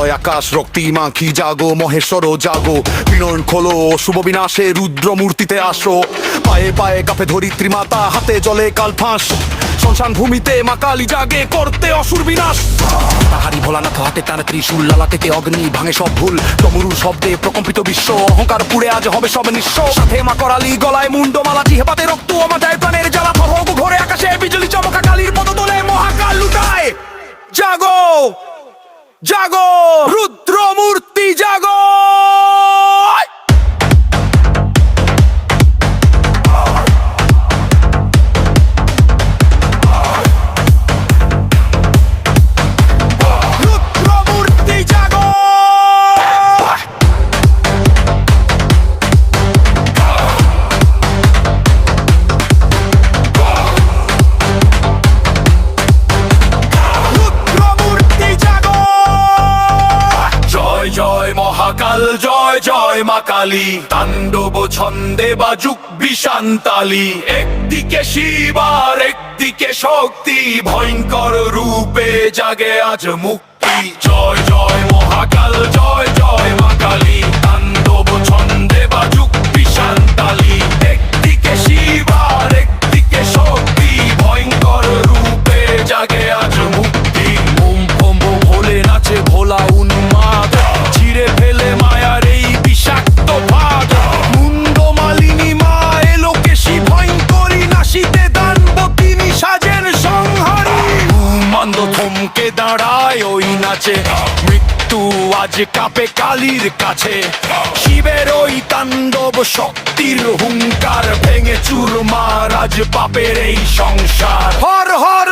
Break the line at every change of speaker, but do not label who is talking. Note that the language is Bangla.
ছয় আকাশ, রক্তি মাখি জাগো, মহেশ্বর, জাগো। বিনয়ন খোলো, শুভ বিনাশে রুদ্র মূর্তিতে আসো। পায়ে পায়ে কাপে ধরিত্রী মাতা, হাতে জলে কাল ফাঁস। শ্মশান ভূমিতে মা কালী জাগে, করতে অসুর বিনাশ। তাহারি ভোলানাথ হাতে টানে ত্রিশূল লালা থেকে অগ্নি ভাঙে সব ভুল। ডমরুর শব্দে প্রকম্পিত বিশ্ব, অহংকার পুড়ে আজ হবে সব নিঃস্ব। সাথে মা করালি গলায় মুন্ডমালা জিহেপাতে রক্ত আমাদের প্রাণের জ্বালা ফরহক ঘরে আকাশে বিজলি, চমকা কালীর পদ তোলে মহাকাল লুটায়। জাগো! জাগো! রুদ্রমূর্তি জাগো!
জয় মহাকাল, জয় জয় মা কালী। তাণ্ডব, ছন্দে বাজুক বিশান্তালি একদিকে শিবার একদিকে শক্তি, ভয়ঙ্কর রূপে জাগে আজ মুক্তি। জয় জয় থমকে দাঁড়ায়, ওই নাচে। মৃত্যু আজ কাপে কালির কাছে। শিবের ওই তাণ্ডব শক্তির হুঙ্কার ভেঙে চুরমার, আজ পাপের এই সংসার।
হর হর